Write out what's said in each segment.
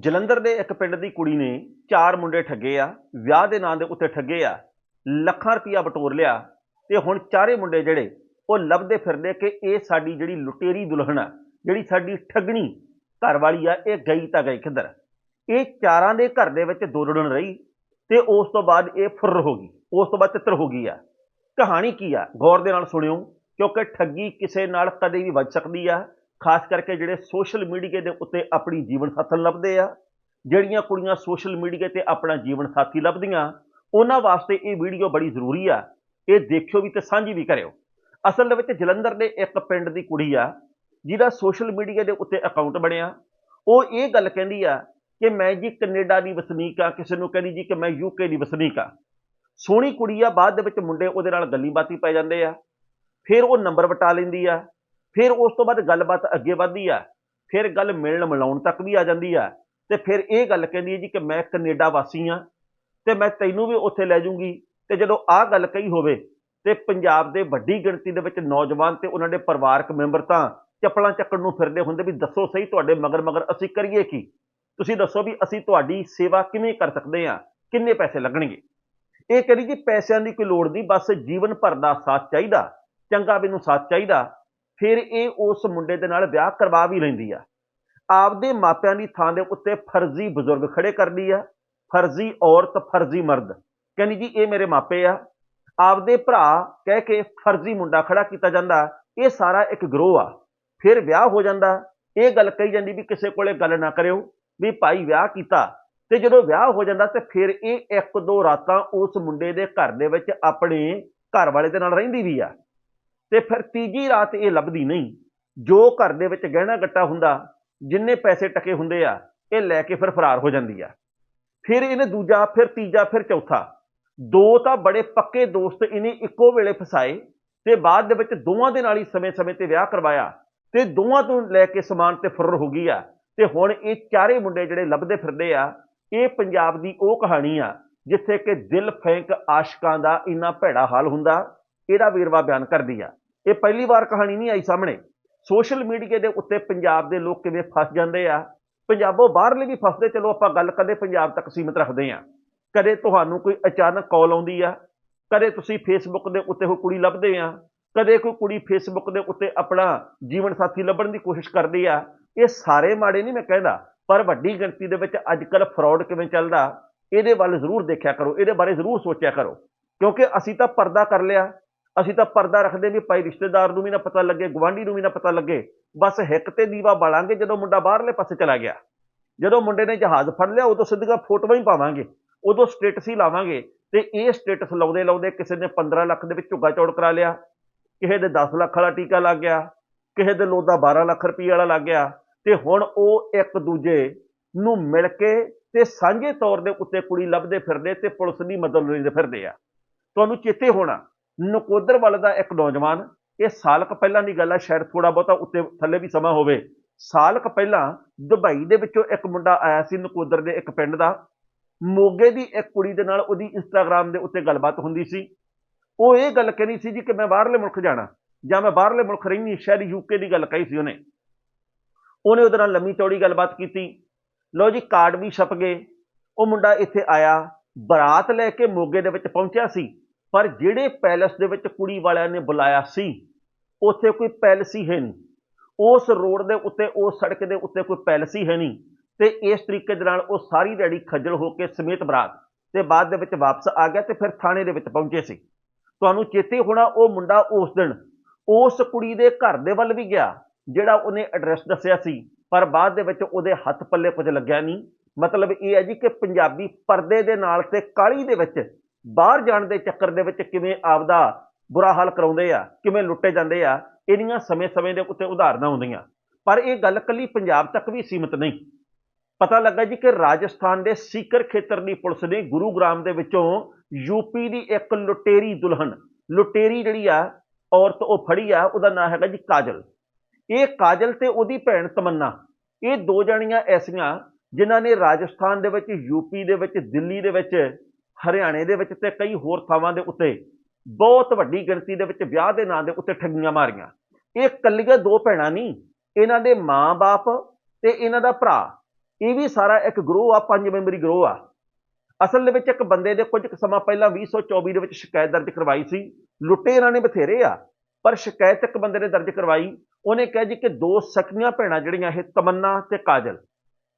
ਜਲੰਧਰ ਦੇ ਇੱਕ ਪਿੰਡ ਦੀ ਕੁੜੀ ਨੇ ਚਾਰ ਮੁੰਡੇ ਠੱਗੇ ਆ, ਵਿਆਹ ਦੇ ਨਾਂ ਦੇ ਉੱਤੇ ਠੱਗੇ ਆ, ਲੱਖਾਂ ਰੁਪਇਆ ਬਟੋਰ ਲਿਆ ਤੇ ਹੁਣ ਚਾਰੇ ਮੁੰਡੇ ਜਿਹੜੇ ਉਹ ਲੱਭਦੇ ਫਿਰਦੇ ਕਿ ਇਹ ਸਾਡੀ ਜਿਹੜੀ ਲੁਟੇਰੀ ਦੁਲਹਨ ਆ, ਜਿਹੜੀ ਸਾਡੀ ਠੱਗਣੀ ਘਰ ਵਾਲੀ ਆ, ਇਹ ਗਈ ਤਾਂ ਗਈ ਕਿੱਧਰ? ਇਹ ਚਾਰਾਂ ਦੇ ਘਰ ਦੇ ਵਿੱਚ ਦੋੜੜਨ ਰਹੀ ਤੇ ਉਸ ਤੋਂ ਬਾਅਦ ਇਹ ਫੁਰ ਹੋ ਗਈ, ਉਸ ਤੋਂ ਬਾਅਦ ਤਿੱਤਰ ਹੋ ਗਈ ਆ। ਕਹਾਣੀ ਕੀ ਆ? ਗੌਰ ਦੇ ਨਾਲ ਸੁਣਿਓ, ਕਿਉਂਕਿ ਠੱਗੀ ਕਿਸੇ ਨਾਲ ਕਦੇ ਵੀ ਵੱਜ ਸਕਦੀ ਆ ਖਾਸ ਕਰਕੇ ਜਿਹੜੇ ਸੋਸ਼ਲ ਮੀਡੀਆ ਦੇ ਉੱਤੇ ਆਪਣੀ ਜੀਵਨ ਸਾਥਣ ਲੱਭਦੇ ਆ, ਜਿਹੜੀਆਂ ਕੁੜੀਆਂ ਸੋਸ਼ਲ ਮੀਡੀਆ ਤੇ ਆਪਣਾ ਜੀਵਨ ਸਾਥੀ ਲੱਭਦੀਆਂ, ਉਹਨਾਂ ਵਾਸਤੇ ਇਹ ਵੀਡੀਓ ਬੜੀ ਜ਼ਰੂਰੀ ਆ, ਇਹ ਦੇਖਿਓ ਵੀ ਤੇ ਸਾਂਝੀ ਵੀ ਕਰਿਓ। ਅਸਲ ਦੇ ਵਿੱਚ ਜਲੰਧਰ ਦੇ ਇੱਕ ਪਿੰਡ ਦੀ ਕੁੜੀ ਆ, ਜਿਹਦਾ ਸੋਸ਼ਲ ਮੀਡੀਆ ਦੇ ਉੱਤੇ ਅਕਾਊਂਟ ਬਣਿਆ। ਉਹ ਇਹ ਗੱਲ ਕਹਿੰਦੀ ਆ ਕਿ ਮੈਂ ਜੀ ਕੈਨੇਡਾ ਦੀ ਵਸਨੀਕ ਆ, ਕਿਸੇ ਨੂੰ ਕਹਿੰਦੀ ਜੀ ਕਿ ਮੈਂ ਯੂਕੇ ਦੀ ਵਸਨੀਕ ਆ। ਸੋਹਣੀ ਕੁੜੀ ਆ, ਬਾਅਦ ਦੇ ਵਿੱਚ ਮੁੰਡੇ ਉਹਦੇ ਨਾਲ ਗੱਲੀ ਬਾਤੀ ਪੈ ਜਾਂਦੇ ਆ। ਫਿਰ ਉਹ ਨੰਬਰ ਵਟਾ ਲੈਂਦੀ ਆ। ਫਿਰ ਉਸ ਤੋਂ ਬਾਅਦ ਗੱਲਬਾਤ ਅੱਗੇ ਵਧਦੀ ਆ, ਫਿਰ ਗੱਲ ਮਿਲਣ ਮਿਲਾਉਣ ਤੱਕ ਵੀ ਆ ਜਾਂਦੀ ਆ, ਤੇ ਫਿਰ ਇਹ ਗੱਲ ਕਹਿੰਦੀ ਹੈ ਜੀ ਕਿ ਮੈਂ ਕੈਨੇਡਾ ਵਾਸੀ ਆ ਤੇ ਮੈਂ ਤੈਨੂੰ ਵੀ ਉੱਥੇ ਲੈ ਜਾਊਂਗੀ ਤੇ ਜਦੋਂ ਆਹ ਗੱਲ ਕਹੀ ਹੋਵੇ ਤੇ ਪੰਜਾਬ ਦੇ ਵੱਡੀ ਗਿਣਤੀ ਦੇ ਵਿੱਚ ਨੌਜਵਾਨ ਤੇ ਉਹਨਾਂ ਦੇ ਪਰਿਵਾਰਕ ਮੈਂਬਰ ਤਾਂ ਚੱਪਲਾਂ ਚੱਕਣ ਨੂੰ ਫਿਰਦੇ ਹੁੰਦੇ ਵੀ ਦੱਸੋ ਸਹੀ ਤੁਹਾਡੇ ਮਗਰ ਮਗਰ ਅਸੀਂ ਕਰੀਏ ਕੀ? ਤੁਸੀਂ ਦੱਸੋ ਵੀ ਅਸੀਂ ਤੁਹਾਡੀ ਸੇਵਾ ਕਿਵੇਂ ਕਰ ਸਕਦੇ ਆ ਕਿੰਨੇ ਪੈਸੇ ਲੱਗਣਗੇ? ਇਹ ਕਹਿੰਦੀ ਜੀ ਪੈਸਿਆਂ ਦੀ ਕੋਈ ਲੋੜ ਨਹੀਂ, ਬਸ ਜੀਵਨ ਭਰ ਦਾ ਸਾਥ ਚਾਹੀਦਾ, ਚੰਗਾ ਮੈਨੂੰ ਸਾਥ ਚਾਹੀਦਾ ਫਿਰ ਇਹ ਉਸ ਮੁੰਡੇ ਦੇ ਨਾਲ ਵਿਆਹ ਕਰਵਾ ਵੀ ਲੈਂਦੀ ਆ। ਆਪਦੇ ਮਾਪਿਆਂ ਦੀ ਥਾਂ ਦੇ ਉੱਤੇ ਫਰਜ਼ੀ ਬਜ਼ੁਰਗ ਖੜੇ ਕਰਦੀ ਆ, ਫਰਜ਼ੀ ਔਰਤ, ਫਰਜ਼ੀ ਮਰਦ। ਕਹਿੰਦੀ ਜੀ, ਇਹ ਮੇਰੇ ਮਾਪੇ ਆ। ਆਪਦੇ ਭਰਾ ਕਹਿ ਕੇ ਫਰਜ਼ੀ ਮੁੰਡਾ ਖੜਾ ਕੀਤਾ ਜਾਂਦਾ, ਇਹ ਸਾਰਾ ਇੱਕ ਗਰੋਹ ਆ। ਫਿਰ ਵਿਆਹ ਹੋ ਜਾਂਦਾ। ਇਹ ਗੱਲ ਕਹੀ ਜਾਂਦੀ ਵੀ ਕਿਸੇ ਕੋਲੇ ਗੱਲ ਨਾ ਕਰਿਓ, ਵੀ ਭਾਈ ਵਿਆਹ ਕੀਤਾ ਤੇ ਜਦੋਂ ਵਿਆਹ ਹੋ ਜਾਂਦਾ ਤੇ ਫਿਰ ਇਹ ਇੱਕ ਦੋ ਰਾਤਾਂ ਉਸ ਮੁੰਡੇ ਦੇ ਘਰ ਦੇ ਵਿੱਚ ਆਪਣੇ ਘਰ ਵਾਲੇ ਦੇ ਨਾਲ ਰਹਿੰਦੀ ਵੀ ਆ। ਤੇ ਫਿਰ ਤੀਜੀ ਰਾਤ ਇਹ ਲੱਭਦੀ ਨਹੀਂ। ਜੋ ਘਰ ਦੇ ਵਿੱਚ ਗਹਿਣਾ ਗੱਟਾ ਹੁੰਦਾ, ਜਿੰਨੇ ਪੈਸੇ ਟਕੇ ਹੁੰਦੇ ਆ, ਇਹ ਲੈ ਕੇ ਫਿਰ ਫਰਾਰ ਹੋ ਜਾਂਦੀ ਆ। ਫਿਰ ਇਹਨੇ ਦੂਜਾ, ਫਿਰ ਤੀਜਾ, ਫਿਰ ਚੌਥਾ। ਦੋ ਤਾਂ ਬੜੇ ਪੱਕੇ ਦੋਸਤ ਇਹਨੇ ਇੱਕੋ ਵੇਲੇ ਫਸਾਏ ਤੇ ਬਾਅਦ ਦੇ ਵਿੱਚ ਦੋਵਾਂ ਦੇ ਨਾਲ ਹੀ ਸਮੇਂ-ਸਮੇਂ ਤੇ ਵਿਆਹ ਕਰਵਾਇਆ ਤੇ ਦੋਵਾਂ ਤੋਂ ਲੈ ਕੇ ਸਮਾਨ ਤੇ ਫੁਰਰ ਹੋ ਗਈ ਆ। ਤੇ ਹੁਣ ਇਹ ਚਾਰੇ ਮੁੰਡੇ ਜਿਹੜੇ ਲੱਭਦੇ ਫਿਰਦੇ ਆ, ਇਹ ਪੰਜਾਬ ਦੀ ਉਹ ਕਹਾਣੀ ਆ, ਜਿੱਥੇ ਕਿ ਦਿਲ ਫੈਂਕ ਆਸ਼ਕਾਂ ਦਾ ਇੰਨਾ ਭੈੜਾ ਹਾਲ ਹੁੰਦਾ ਇਹਦਾ ਵੇਰਵਾ ਬਿਆਨ ਕਰਦੀ ਆ। ਇਹ ਪਹਿਲੀ ਵਾਰ ਕਹਾਣੀ ਨਹੀਂ ਆਈ ਸਾਹਮਣੇ। ਸੋਸ਼ਲ ਮੀਡੀਆ ਦੇ ਉੱਤੇ ਪੰਜਾਬ ਦੇ ਲੋਕ ਕਿਵੇਂ ਫਸ ਜਾਂਦੇ ਆ, ਪੰਜਾਬੋਂ ਬਾਹਰਲੇ ਵੀ ਫਸਦੇ, ਚਲੋ ਆਪਾਂ ਗੱਲ ਕਦੇ ਪੰਜਾਬ ਤੱਕ ਸੀਮਿਤ ਰੱਖਦੇ ਆ। ਕਦੇ ਤੁਹਾਨੂੰ ਕੋਈ ਅਚਾਨਕ ਕਾਲ ਆਉਂਦੀ ਆ, ਕਦੇ ਤੁਸੀਂ ਫੇਸਬੁੱਕ ਦੇ ਉੱਤੇ ਕੋਈ ਕੁੜੀ ਲੱਭਦੇ ਆ, ਕਦੇ ਕੋਈ ਕੁੜੀ ਫੇਸਬੁੱਕ ਦੇ ਉੱਤੇ ਆਪਣਾ ਜੀਵਨ ਸਾਥੀ ਲੱਭਣ ਦੀ ਕੋਸ਼ਿਸ਼ ਕਰਦੀ ਆ। ਇਹ ਸਾਰੇ ਮਾੜੇ ਨਹੀਂ ਮੈਂ ਕਹਿੰਦਾ, ਪਰ ਵੱਡੀ ਗਿਣਤੀ ਦੇ ਵਿੱਚ ਅੱਜ ਕੱਲ ਫਰਾਡ ਕਿਵੇਂ ਚੱਲਦਾ, ਇਹਦੇ ਵੱਲ ਜ਼ਰੂਰ ਦੇਖਿਆ ਕਰੋ, ਇਹਦੇ ਬਾਰੇ ਜ਼ਰੂਰ ਸੋਚਿਆ ਕਰੋ। ਕਿਉਂਕਿ ਅਸੀਂ ਤਾਂ ਪਰਦਾ ਕਰ ਲਿਆ ਅਸੀਂ ਤਾਂ ਪਰਦਾ ਰੱਖਦੇ ਵੀ ਭਾਈ ਰਿਸ਼ਤੇਦਾਰ ਨੂੰ ਵੀ ਨਾ ਪਤਾ ਲੱਗੇ ਗਵਾਂਢੀ ਨੂੰ ਵੀ ਨਾ ਪਤਾ ਲੱਗੇ। ਬਸ ਹਿੱਕ ਤੇ ਦੀਵਾ ਬਾਲਾਂਗੇ ਜਦੋਂ ਮੁੰਡਾ ਬਾਹਰਲੇ ਪਾਸੇ ਚਲਾ ਗਿਆ। ਜਦੋਂ ਮੁੰਡੇ ਨੇ ਜਹਾਜ਼ ਫੜ ਲਿਆ, ਉਦੋਂ ਸਿੱਧੀਆਂ ਫੋਟੋਆਂ ਹੀ ਪਾਵਾਂਗੇ। ਉਦੋਂ ਸਟੇਟਸ ਹੀ ਲਾਵਾਂਗੇ ਤੇ ਇਹ ਸਟੇਟਸ ਲਾਉਂਦੇ ਲਾਉਂਦੇ ਕਿਸੇ ਨੇ 15 ਲੱਖ ਦੇ ਵਿੱਚ ਝੁੱਗਾ ਚੌੜ ਕਰਾ ਲਿਆ, ਕਿਸੇ ਦੇ 10 ਲੱਖ ਵਾਲਾ ਟੀਕਾ ਲੱਗ ਗਿਆ, ਕਿਸੇ ਦੇ ਲੋਦਾ 12 ਲੱਖ ਰੁਪਏ ਵਾਲਾ ਲੱਗ ਗਿਆ ਤੇ ਹੁਣ ਉਹ ਇੱਕ ਦੂਜੇ ਨੂੰ ਮਿਲ ਕੇ ਤੇ ਸਾਂਝੇ ਤੌਰ ਦੇ ਉੱਤੇ ਕੁੜੀ ਲੱਭਦੇ ਫਿਰਦੇ ਤੇ ਪੁਲਿਸ ਦੀ ਮਦਦ ਲੈਂਦੇ ਫਿਰਦੇ ਆ। ਤੁਹਾਨੂੰ ਚੇਤੇ ਹੋਣਾ ਨਕੋਦਰ ਵੱਲ ਦਾ ਇੱਕ ਨੌਜਵਾਨ, ਇਹ ਸਾਲ ਕ ਪਹਿਲਾਂ ਦੀ ਗੱਲ ਆ, ਸ਼ਾਇਦ ਥੋੜਾ ਬਹੁਤਾ ਉੱਤੇ ਥੱਲੇ ਵੀ ਸਮਾਂ ਹੋਵੇ। ਸਾਲ ਕ ਪਹਿਲਾਂ ਦੁਬਈ ਦੇ ਵਿੱਚੋਂ ਇੱਕ ਮੁੰਡਾ ਆਇਆ ਸੀ ਨਕੋਦਰ ਦੇ ਇੱਕ ਪਿੰਡ ਦਾ। ਮੋਗੇ ਦੀ ਇੱਕ ਕੁੜੀ ਦੇ ਨਾਲ ਉਹਦੀ ਇੰਸਟਾਗ੍ਰam ਦੇ ਉੱਤੇ ਗੱਲਬਾਤ ਹੁੰਦੀ ਸੀ। ਉਹ ਇਹ ਗੱਲ ਕਹਿੰਦੀ ਸੀ ਜੀ ਕਿ ਮੈਂ ਬਾਹਰਲੇ ਮੁਲਕ ਜਾਣਾ, ਜਾਂ ਮੈਂ ਬਾਹਰਲੇ ਮੁਲਕ ਰਹਿਣੀ, ਸ਼ਾਇਦ ਯੂਕੇ ਦੀ ਗੱਲ ਕਹੀ ਸੀ ਉਹਨੇ। ਉਹਨੇ ਉਹਦੇ ਨਾਲ ਲੰਮੀ ਚੌੜੀ ਗੱਲਬਾਤ ਕੀਤੀ। ਲੋ ਜੀ, ਕਾਰਡ ਵੀ ਛਪ ਗਏ। ਉਹ ਮੁੰਡਾ ਇੱਥੇ ਆਇਆ, ਬਰਾਤ ਲੈ ਕੇ ਮੋਗੇ ਦੇ ਵਿੱਚ ਪਹੁੰਚਿਆ ਸੀ। ਪਰ ਜਿਹੜੇ ਪੈਲਸ ਦੇ ਵਿੱਚ ਕੁੜੀ ਵਾਲਿਆਂ ਨੇ ਬੁਲਾਇਆ ਸੀ, ਉੱਥੇ ਕੋਈ ਪੈਲਸ ਹੀ ਹੈ ਨਹੀਂ। ਉਸ ਰੋਡ ਦੇ ਉੱਤੇ, ਉਸ ਸੜਕ ਦੇ ਉੱਤੇ ਕੋਈ ਪੈਲਸ ਹੀ ਹੈ ਨਹੀਂ ਤੇ ਇਸ ਤਰੀਕੇ ਦੇ ਨਾਲ ਉਹ ਸਾਰੀ ਦਿਹਾੜੀ ਖੱਜਲ ਹੋ ਕੇ ਸਮੇਤ ਬਰਾਤ ਤੇ ਬਾਅਦ ਦੇ ਵਿੱਚ ਵਾਪਸ ਆ ਗਿਆ ਤੇ ਫਿਰ ਥਾਣੇ ਦੇ ਵਿੱਚ ਪਹੁੰਚੇ ਸੀ। ਤੁਹਾਨੂੰ ਚੇਤੇ ਹੋਣਾ ਉਹ ਮੁੰਡਾ ਉਸ ਦਿਨ ਉਸ ਕੁੜੀ ਦੇ ਘਰ ਦੇ ਵੱਲ ਵੀ ਗਿਆ, ਜਿਹੜਾ ਉਹਨੇ ਐਡਰੈਸ ਦੱਸਿਆ ਸੀ, ਪਰ ਬਾਅਦ ਦੇ ਵਿੱਚ ਉਹਦੇ ਹੱਥ ਪੱਲੇ ਕੁਝ ਲੱਗਿਆ ਨਹੀਂ। ਮਤਲਬ ਇਹ ਹੈ ਜੀ ਕਿ ਪੰਜਾਬੀ ਪਰਦੇ ਦੇ ਨਾਲ ਤੇ ਕਾਲੀ ਦੇ ਵਿੱਚ ਬਾਹਰ ਜਾਣ ਦੇ ਚੱਕਰ ਦੇ ਵਿੱਚ ਕਿਵੇਂ ਆਪਦਾ ਬੁਰਾ ਹਾਲ ਕਰਾਉਂਦੇ ਆ, ਕਿਵੇਂ ਲੁੱਟੇ ਜਾਂਦੇ ਆ ਇਹਨੀਆਂ ਸਮੇਂ-ਸਮੇਂ ਦੇ ਉੱਤੇ ਉਦਾਹਰਨਾਂ ਹੁੰਦੀਆਂ। ਪਰ ਇਹ ਗੱਲ ਕੱਲੀ ਪੰਜਾਬ ਤੱਕ ਵੀ ਸੀਮਿਤ ਨਹੀਂ। ਪਤਾ ਲੱਗਾ ਜੀ ਕਿ ਰਾਜਸਥਾਨ ਦੇ ਸੀਕਰ ਖੇਤਰ ਦੀ ਪੁਲਿਸ ਨੇ ਗੁਰੂਗ੍ਰਾਮ ਦੇ ਵਿੱਚੋਂ ਯੂਪੀ ਦੀ ਇੱਕ ਲੁਟੇਰੀ ਦੁਲਹਨ, ਲੁਟੇਰੀ ਜਿਹੜੀ ਆ, ਔਰਤ ਉਹ ਫੜੀ ਆ, ਉਹਦਾ ਨਾਮ ਹੈਗਾ ਜੀ ਕਾਜਲ। ਇਹ ਕਾਜਲ ਤੇ ਉਹਦੀ ਭੈਣ ਤਮੰਨਾ, ਇਹ ਦੋ ਜਣੀਆਂ ਐਸੀਆਂ ਜਿਨ੍ਹਾਂ ਨੇ ਰਾਜਸਥਾਨ ਦੇ ਵਿੱਚ ਯੂਪੀ ਦੇ ਵਿੱਚ, ਦਿੱਲੀ ਦੇ ਵਿੱਚ ਹਰਿਆਣੇ ਦੇ ਵਿੱਚ ਤੇ ਕਈ ਹੋਰ ਥਾਵਾਂ ਦੇ ਉੱਤੇ ਬਹੁਤ ਵੱਡੀ ਗਿਣਤੀ ਦੇ ਵਿੱਚ ਵਿਆਹ ਦੇ ਨਾਂ ਦੇ ਉੱਤੇ ਠੱਗੀਆਂ ਮਾਰੀਆਂ। ਇਹ ਕੱਲੀਆਂ ਦੋ ਭੈਣਾਂ ਨਹੀਂ, ਇਹਨਾਂ ਦੇ ਮਾਂ-ਬਾਪ ਤੇ ਇਹਨਾਂ ਦਾ ਭਰਾ। ਇਹ ਵੀ ਸਾਰਾ ਇੱਕ ਗਰੋਹ ਆ, ਪੰਜ ਮੈਂਬਰੀ ਗਰੋਹ ਆ। ਅਸਲ ਦੇ ਵਿੱਚ ਇੱਕ ਬੰਦੇ ਦੇ ਕੁਝ ਕੁ ਸਮਾਂ ਪਹਿਲਾਂ 2024 ਦੇ ਵਿੱਚ ਸ਼ਿਕਾਇਤ ਦਰਜ ਕਰਵਾਈ ਸੀ। ਲੁੱਟੇ ਇਹਨਾਂ ਨੇ ਬਥੇਰੇ ਆ, ਪਰ ਸ਼ਿਕਾਇਤ ਇੱਕ ਬੰਦੇ ਨੇ ਦਰਜ ਕਰਵਾਈ। ਉਹਨੇ ਕਿਹਾ ਜੀ ਕਿ ਦੋ ਸਕੀਆਂ ਭੈਣਾਂ ਜਿਹੜੀਆਂ ਇਹ ਤਮੰਨਾ ਤੇ ਕਾਜਲ,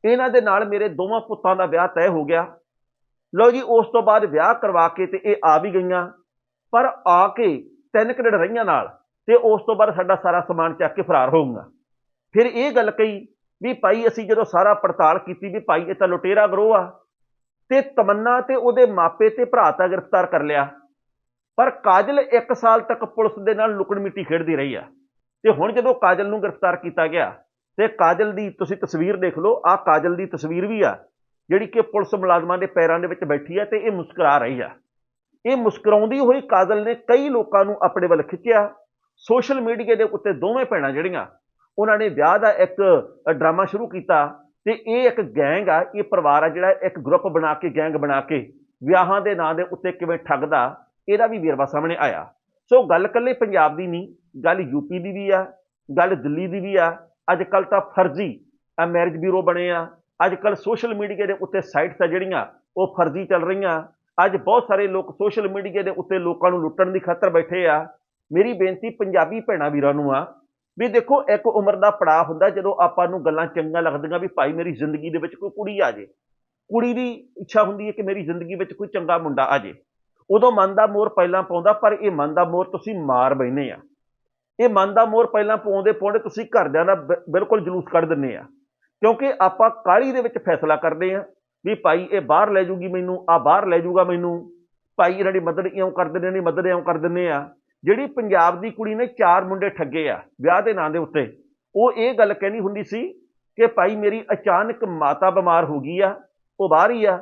ਇਹਨਾਂ ਦੇ ਨਾਲ ਮੇਰੇ ਦੋਵਾਂ ਪੁੱਤਾਂ ਦਾ ਵਿਆਹ ਤੈਅ ਹੋ ਗਿਆ। ਲਓ ਜੀ, ਉਸ ਤੋਂ ਬਾਅਦ ਵਿਆਹ ਕਰਵਾ ਕੇ ਤੇ ਇਹ ਆ ਵੀ ਗਈਆਂ, ਪਰ ਆ ਕੇ ਤਿੰਨ ਕੁ ਦਿਨ ਰਹੀਆਂ ਨਾਲ ਤੇ ਉਸ ਤੋਂ ਬਾਅਦ ਸਾਡਾ ਸਾਰਾ ਸਮਾਨ ਚੱਕ ਕੇ ਫਰਾਰ ਹੋਊਗਾ ਫਿਰ ਇਹ ਗੱਲ ਕਹੀ ਵੀ ਭਾਈ ਅਸੀਂ ਜਦੋਂ ਸਾਰਾ ਪੜਤਾਲ ਕੀਤੀ ਵੀ ਭਾਈ ਇਹ ਤਾਂ ਲੁਟੇਰਾ ਗਰੋਹ ਆ, ਤੇ ਤਮੰਨਾ ਤੇ ਉਹਦੇ ਮਾਪੇ ਤੇ ਭਰਾ ਤਾਂ ਗ੍ਰਿਫਤਾਰ ਕਰ ਲਿਆ, ਪਰ ਕਾਜਲ 1 ਸਾਲ ਤੱਕ ਪੁਲਿਸ ਦੇ ਨਾਲ ਲੁਕਣ ਮਿੱਟੀ ਖੇਡਦੀ ਰਹੀ ਆ। ਤੇ ਹੁਣ ਜਦੋਂ ਕਾਜਲ ਨੂੰ ਗ੍ਰਿਫਤਾਰ ਕੀਤਾ ਗਿਆ, ਤੇ ਕਾਜਲ ਦੀ ਤੁਸੀਂ ਤਸਵੀਰ ਦੇਖ ਲਓ ਆ ਕਾਜਲ ਦੀ ਤਸਵੀਰ ਵੀ ਆ ਜਿਹੜੀ ਕਿ ਪੁਲਿਸ ਮੁਲਾਜ਼ਮਾਂ ਦੇ ਪੈਰਾਂ ਦੇ ਵਿੱਚ ਬੈਠੀ ਹੈ ਤੇ ਇਹ ਮੁਸਕਰਾ ਰਹੀ ਆ ਇਹ ਮੁਸਕਰਾਉਂਦੀ ਹੋਈ ਕਾਜਲ ਨੇ ਕਈ ਲੋਕਾਂ ਨੂੰ ਆਪਣੇ ਵੱਲ ਖਿੱਚਿਆ। ਸੋਸ਼ਲ ਮੀਡੀਆ ਦੇ ਉੱਤੇ ਦੋਵੇਂ ਭੈਣਾਂ ਜਿਹੜੀਆਂ, ਉਹਨਾਂ ਨੇ ਵਿਆਹ ਦਾ ਇੱਕ ਡਰਾਮਾ ਸ਼ੁਰੂ ਕੀਤਾ ਤੇ ਇਹ ਇੱਕ ਗੈਂਗ ਆ, ਇਹ ਪਰਿਵਾਰ ਆ ਜਿਹੜਾ ਇੱਕ ਗਰੁੱਪ ਬਣਾ ਕੇ, ਗੈਂਗ ਬਣਾ ਕੇ ਵਿਆਹਾਂ ਦੇ ਨਾਂ ਦੇ ਉੱਤੇ ਕਿਵੇਂ ਠੱਗਦਾ, ਇਹਦਾ ਵੀ ਵੇਰਵਾ ਸਾਹਮਣੇ ਆਇਆ। ਸੋ ਗੱਲ ਕੱਲੇ ਪੰਜਾਬ ਦੀ ਨਹੀਂ, ਗੱਲ ਯੂਪੀ ਦੀ ਵੀ ਆ, ਗੱਲ ਦਿੱਲੀ ਦੀ ਵੀ ਆ। ਅੱਜ ਕੱਲ ਤਾਂ ਫਰਜ਼ੀ ਮੈਰਿਜ ਬਿਊਰੋ ਬਣੇ ਆ ਅੱਜ ਕੱਲ ਸੋਸ਼ਲ ਮੀਡੀਆ ਦੇ ਉੱਤੇ ਸਾਈਟਸ ਆ ਜਿਹੜੀਆਂ, ਉਹ ਫਰਜ਼ੀ ਚੱਲ ਰਹੀਆਂ। ਅੱਜ ਬਹੁਤ ਸਾਰੇ ਲੋਕ ਸੋਸ਼ਲ ਮੀਡੀਆ ਦੇ ਉੱਤੇ ਲੋਕਾਂ ਨੂੰ ਲੁੱਟਣ ਦੀ ਖਾਤਰ ਬੈਠੇ ਆ। ਮੇਰੀ ਬੇਨਤੀ ਪੰਜਾਬੀ ਭੈਣਾਂ ਵੀਰਾਂ ਨੂੰ ਆ ਵੀ ਦੇਖੋ, ਇੱਕ ਉਮਰ ਦਾ ਪੜਾਅ ਹੁੰਦਾ ਜਦੋਂ ਆਪਾਂ ਨੂੰ ਗੱਲਾਂ ਚੰਗੀਆਂ ਲੱਗਦੀਆਂ ਵੀ ਭਾਈ ਮੇਰੀ ਜ਼ਿੰਦਗੀ ਦੇ ਵਿੱਚ ਕੋਈ ਕੁੜੀ ਆ ਜੇ। ਕੁੜੀ ਦੀ ਇੱਛਾ ਹੁੰਦੀ ਹੈ ਕਿ ਮੇਰੀ ਜ਼ਿੰਦਗੀ ਵਿੱਚ ਕੋਈ ਚੰਗਾ ਮੁੰਡਾ ਆ ਜੇ। ਉਦੋਂ ਮਨ ਦਾ ਮੋਰ ਪਹਿਲਾਂ ਪਾਉਂਦਾ, ਪਰ ਇਹ ਮਨ ਦਾ ਮੋਰ ਤੁਸੀਂ ਮਾਰ ਬੈਨੇ ਆ। ਇਹ ਮਨ ਦਾ ਮੋਰ ਪਹਿਲਾਂ ਪਾਉਂਦੇ ਪਾਉਂਦੇ ਤੁਸੀਂ ਘਰਦਿਆਂ ਦਾ ਬਿਲਕੁਲ ਜਲੂਸ ਕੱਢ ਦਿੰਨੇ ਆ। ਕਿਉਂਕਿ ਆਪਾਂ ਕਾਹਲੀ ਦੇ ਵਿੱਚ ਫੈਸਲਾ ਕਰਦੇ ਆ ਵੀ ਭਾਈ ਇਹ ਬਾਹਰ ਲੈ ਜੂਗੀ ਮੈਨੂੰ, ਆ ਬਾਹਰ ਲੈ ਜੂਗਾ ਮੈਨੂੰ। ਭਾਈ ਇਹਨਾਂ ਦੀ ਮਦਦ ਇਉਂ ਕਰ ਦਿੰਦੇ ਨੇ ਮਦਦ ਇਉਂ ਕਰ ਦਿੰਦੇ ਆ। ਜਿਹੜੀ ਪੰਜਾਬ ਦੀ ਕੁੜੀ ਨੇ ਚਾਰ ਮੁੰਡੇ ਠੱਗੇ ਆ, ਵਿਆਹ ਦੇ ਨਾਂ ਦੇ ਉੱਤੇ। ਉਹ ਇਹ ਗੱਲ ਕਹਿਣੀ ਹੁੰਦੀ ਸੀ ਕਿ ਭਾਈ ਮੇਰੀ ਅਚਾਨਕ ਮਾਤਾ ਬਿਮਾਰ ਹੋ ਗਈ ਆ, ਉਹ ਬਾਹਰ ਹੀ ਆ,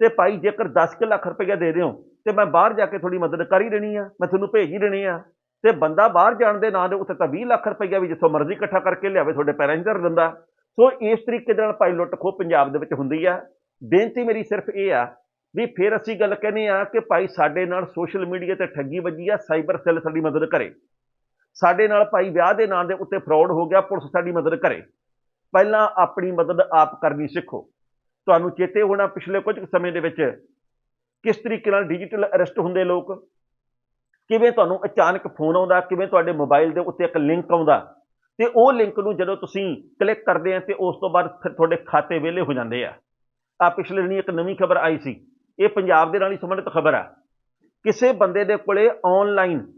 ਤੇ ਭਾਈ ਜੇਕਰ 10 ਕੁ ਲੱਖ ਰੁਪਏ ਦੇ ਦਿਓ, ਤੇ ਮੈਂ ਬਾਹਰ ਜਾ ਕੇ ਥੋੜੀ ਮਦਦ ਕਰ ਹੀ ਦੇਣੀ ਆ, ਮੈਂ ਤੁਹਾਨੂੰ ਭੇਜ ਹੀ ਦੇਣੀ ਆ। ਤੇ ਬੰਦਾ ਬਾਹਰ ਜਾਣ ਦੇ ਨਾਂ ਦੇ ਉੱਤੇ ਤਾਂ 20 ਲੱਖ ਰੁਪਏ ਵੀ ਜਿੱਥੋਂ ਮਰਜ਼ੀ ਇਕੱਠਾ ਕਰਕੇ ਲਿਆਵੇ, ਤੁਹਾਡੇ ਪੈਰਾਂ 'ਚ ਧਰ ਦਿੰਦਾ। ਸੋ ਇਸ ਤਰੀਕੇ ਦੇ ਨਾਲ ਭਾਈ ਲੁੱਟ ਖੋ ਪੰਜਾਬ ਦੇ ਵਿੱਚ ਹੁੰਦੀ ਆ। ਬੇਨਤੀ ਮੇਰੀ ਸਿਰਫ ਇਹ ਆ ਵੀ ਫਿਰ ਅਸੀਂ ਗੱਲ ਕਹਿੰਦੇ ਆ ਕਿ ਭਾਈ ਸਾਡੇ ਨਾਲ ਸੋਸ਼ਲ ਮੀਡੀਆ ਤੇ ਠੱਗੀ ਵੱਜੀ ਆ ਸਾਈਬਰ ਸੈੱਲ ਸਾਡੀ ਮਦਦ ਕਰੇ। ਸਾਡੇ ਨਾਲ ਭਾਈ ਵਿਆਹ ਦੇ ਨਾਂ ਦੇ ਉੱਤੇ ਫਰਾਡ ਹੋ ਗਿਆ, ਪੁਲਿਸ ਸਾਡੀ ਮਦਦ ਕਰੇ। ਪਹਿਲਾਂ ਆਪਣੀ ਮਦਦ ਆਪ ਕਰਨੀ ਸਿੱਖੋ। ਤੁਹਾਨੂੰ ਚੇਤੇ ਹੋਣਾ ਪਿਛਲੇ ਕੁਝ ਕੁ ਸਮੇਂ ਦੇ ਵਿੱਚ ਕਿਸ ਤਰੀਕੇ ਨਾਲ ਡਿਜੀਟਲ ਅਰੈਸਟ ਹੁੰਦੇ ਲੋਕ? ਕਿਵੇਂ ਤੁਹਾਨੂੰ ਅਚਾਨਕ ਫੋਨ ਆਉਂਦਾ, ਕਿਵੇਂ ਤੁਹਾਡੇ ਮੋਬਾਈਲ ਦੇ ਉੱਤੇ ਇੱਕ ਲਿੰਕ ਆਉਂਦਾ? ਤੇ ਉਹ ਲਿੰਕ ਨੂੰ ਜਦੋਂ ਤੁਸੀਂ ਕਲਿੱਕ ਕਰਦੇ ਆ ਤੇ ਉਸ ਤੋਂ ਬਾਅਦ ਫਿਰ ਤੁਹਾਡੇ ਖਾਤੇ ਵਿਹਲੇ ਹੋ ਜਾਂਦੇ ਆ। ਆ ਪਿਛਲੇ ਦਿਨੀ ਇੱਕ ਨਵੀਂ ਖਬਰ ਆਈ ਸੀ। ਇਹ ਪੰਜਾਬ ਦੇ ਨਾਲ ਹੀ ਸੰਬੰਧਿਤ ਖਬਰ ਆ। ਕਿਸੇ ਬੰਦੇ ਦੇ ਕੋਲੇ ਆਨਲਾਈਨ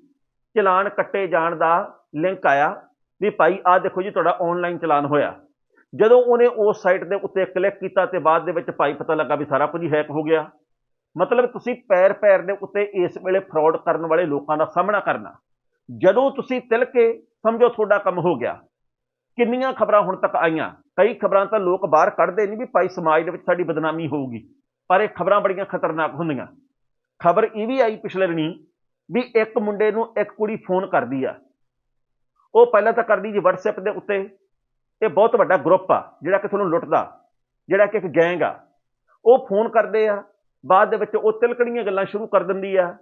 ਚਲਾਨ ਕੱਟੇ ਜਾਣ ਦਾ ਲਿੰਕ ਆਇਆ ਵੀ ਭਾਈ ਆਹ ਦੇਖੋ ਜੀ ਤੁਹਾਡਾ ਆਨਲਾਈਨ ਚਲਾਨ ਹੋਇਆ। ਜਦੋਂ ਉਹਨੇ ਉਸ ਸਾਈਟ ਦੇ ਉੱਤੇ ਕਲਿੱਕ ਕੀਤਾ ਤੇ ਬਾਅਦ ਦੇ ਵਿੱਚ ਭਾਈ ਪਤਾ ਲੱਗਾ ਵੀ ਸਾਰਾ ਕੁਝ ਹੀ ਹੈਕ ਹੋ ਗਿਆ। ਮਤਲਬ ਤੁਸੀਂ ਪੈਰ ਪੈਰ ਦੇ ਉੱਤੇ ਇਸ ਵੇਲੇ ਫਰਾਡ ਕਰਨ ਵਾਲੇ ਲੋਕਾਂ ਦਾ ਸਾਹਮਣਾ ਕਰਨਾ। ਜਦੋਂ ਤੁਸੀਂ ਤਿਲ ਕੇ ਸਮਝੋ ਤੁਹਾਡਾ ਕੰਮ ਹੋ ਗਿਆ, ਕਿੰਨੀਆਂ ਖਬਰਾਂ ਹੁਣ ਤੱਕ ਆਈਆਂ? ਕਈ ਖਬਰਾਂ ਤਾਂ ਲੋਕ ਬਾਹਰ ਕੱਢਦੇ ਨਹੀਂ ਵੀ ਭਾਈ ਸਮਾਜ ਦੇ ਵਿੱਚ ਸਾਡੀ ਬਦਨਾਮੀ ਹੋਊਗੀ, ਪਰ ਇਹ ਖਬਰਾਂ ਬੜੀਆਂ ਖਤਰਨਾਕ ਹੁੰਦੀਆਂ। ਖਬਰ ਇਹ ਵੀ ਆਈ ਪਿਛਲੇ ਦਿਨੀ ਵੀ ਇੱਕ ਮੁੰਡੇ ਨੂੰ ਇੱਕ ਕੁੜੀ ਫੋਨ ਕਰਦੀ ਆ। ਉਹ ਪਹਿਲਾਂ ਤਾਂ ਕਰਦੀ ਜੀ WhatsApp ਦੇ ਉੱਤੇ। ਇਹ ਬਹੁਤ ਵੱਡਾ ਗਰੁੱਪ ਆ, ਜਿਹੜਾ ਕਿ ਤੁਹਾਨੂੰ ਲੁੱਟਦਾ, ਜਿਹੜਾ ਕਿ ਇੱਕ ਗੈਂਗ ਆ। ਉਹ ਫੋਨ ਕਰਦੇ ਆ, ਬਾਅਦ ਦੇ ਵਿੱਚ ਉਹ ਤਿਲਕਣੀਆਂ ਗੱਲਾਂ ਸ਼ੁਰੂ ਕਰ ਦਿੰਦੀ ਆ।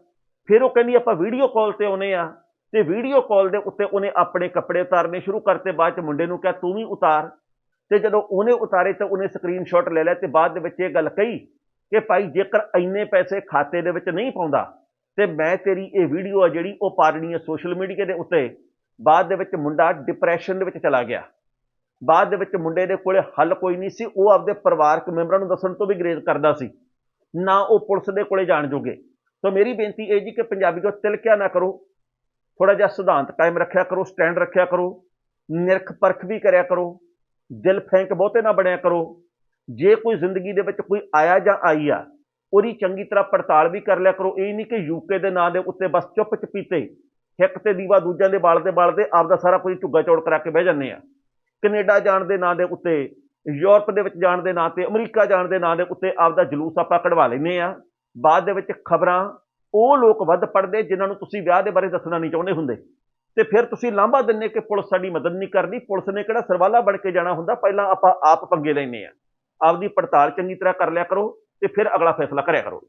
ਫਿਰ ਉਹ ਕਹਿੰਦੀ ਆਪਾਂ ਵੀਡੀਓ ਕਾਲ ਤੇ ਆਉਨੇ ਆ। ਤੇ ਵੀਡੀਓ ਕਾਲ ਦੇ ਉੱਤੇ ਉਹਨੇ ਆਪਣੇ ਕੱਪੜੇ ਉਤਾਰਨੇ ਸ਼ੁਰੂ ਕਰਤੇ, ਬਾਅਦ ਚ ਮੁੰਡੇ ਨੂੰ ਕਿਹਾ, ਤੂੰ ਵੀ ਉਤਾਰ। ਤੇ ਜਦੋਂ ਉਹਨੇ ਉਤਾਰੇ ਤਾਂ ਉਹਨੇ ਸਕਰੀਨਸ਼ਾਟ ਲੈ ਲਿਆ ਤੇ ਬਾਅਦ ਦੇ ਵਿੱਚ ਇਹ ਗੱਲ ਕਹੀ ਕਿ ਭਾਈ ਜੇਕਰ ਇੰਨੇ ਪੈਸੇ ਖਾਤੇ ਦੇ ਵਿੱਚ ਨਹੀਂ ਪਾਉਂਦਾ, ਤੇ ਮੈਂ ਤੇਰੀ ਇਹ ਵੀਡੀਓ ਆ ਜਿਹੜੀ ਉਹ ਪਾੜਨੀ ਹੈ ਸੋਸ਼ਲ ਮੀਡੀਆ ਦੇ ਉੱਤੇ। ਬਾਅਦ ਦੇ ਵਿੱਚ ਮੁੰਡਾ ਡਿਪਰੈਸ਼ਨ ਦੇ ਵਿੱਚ ਚਲਾ ਗਿਆ। ਬਾਅਦ ਦੇ ਵਿੱਚ ਮੁੰਡੇ ਦੇ ਕੋਲੇ ਹੱਲ ਕੋਈ ਨਹੀਂ ਸੀ, ਉਹ ਆਪਦੇ ਪਰਿਵਾਰਕ ਮੈਂਬਰਾਂ ਨੂੰ ਦੱਸਣ ਤੋਂ ਵੀ ਗਰੇਜ਼ ਕਰਦਾ ਸੀ। ਨਾ ਉਹ ਪੁਲਿਸ ਦੇ ਕੋਲੇ ਜਾਣ ਜੋਗੇ। ਸੋ ਮੇਰੀ ਬੇਨਤੀ ਇਹ ਜੀ ਕਿ ਪੰਜਾਬੀ ਕੋ ਤਿਲਕਿਆ ਨਾ ਕਰੋ। ਥੋੜਾ ਜਿਹਾ ਸਿਧਾਂਤ ਕਾਇਮ ਰੱਖਿਆ ਕਰੋ, ਸਟੈਂਡ ਰੱਖਿਆ ਕਰੋ, ਨਿਰਖ ਪਰਖ ਵੀ ਕਰਿਆ ਕਰੋ, ਦਿਲ ਫੈਂਕ ਬਹੁਤੇ ਨਾ ਬਣਿਆ ਕਰੋ। ਜੇ ਕੋਈ ਜ਼ਿੰਦਗੀ ਦੇ ਵਿੱਚ ਕੋਈ ਆਇਆ ਜਾਂ ਆਈ ਆ, ਉਹਦੀ ਚੰਗੀ ਤਰ੍ਹਾਂ ਪੜਤਾਲ ਵੀ ਕਰ ਲਿਆ ਕਰੋ। ਇਹ ਨਹੀਂ ਕਿ ਯੂਕੇ ਦੇ ਨਾਂ ਦੇ ਉੱਤੇ ਬਸ ਚੁੱਪ ਚਪੀਤੇ ਇੱਕ ਤੇ ਦੀਵਾ ਦੂਜਿਆਂ ਦੇ ਬਾਲਦੇ ਬਾਲਦੇ ਆਪਦਾ ਸਾਰਾ ਕੁਝ ਝੁੱਗਾ ਚੌੜ ਕਰਾ ਕੇ ਬਹਿ ਜਾਂਦੇ ਆ। ਕੈਨੇਡਾ ਜਾਣ ਦੇ ਨਾਂ ਦੇ ਉੱਤੇ, ਯੂਰਪ ਦੇ ਵਿੱਚ ਜਾਣ ਦੇ ਨਾਂ ਤੇ, ਅਮਰੀਕਾ ਜਾਣ ਦੇ ਨਾਂ ਦੇ ਉੱਤੇ ਆਪਦਾ ਜਲੂਸ ਆਪਾਂ ਕਢਵਾ ਲੈਨੇ ਆ। ਬਾਅਦ ਦੇ ਵਿੱਚ ਖਬਰਾਂ ਉਹ ਲੋਕ ਵੱਧ ਪੜਦੇ ਜਿਨ੍ਹਾਂ ਨੂੰ ਤੁਸੀਂ ਵਿਆਹ ਦੇ ਬਾਰੇ ਦੱਸਣਾ ਨਹੀਂ ਚਾਹੁੰਦੇ ਹੁੰਦੇ। ਤੇ ਫਿਰ ਤੁਸੀਂ ਲਾਂਭਾ ਦਿੰਨੇ ਕਿ ਪੁਲਿਸ ਸਾਡੀ ਮਦਦ ਨਹੀਂ ਕਰਦੀ। ਪੁਲਿਸ ਨੇ ਕਿਹੜਾ ਸਰਵਾਲਾ ਬਣ ਕੇ ਜਾਣਾ ਹੁੰਦਾ? ਪਹਿਲਾਂ ਆਪਾਂ ਆਪ ਪੰਗੇ ਲੈਨੇ ਆ ਆਪਦੀ ਪੜਤਾਲ ਚੰਗੀ ਤਰ੍ਹਾਂ ਕਰ ਲਿਆ ਕਰੋ ਤੇ ਫਿਰ ਅਗਲਾ ਫੈਸਲਾ ਕਰਿਆ ਕਰੋ।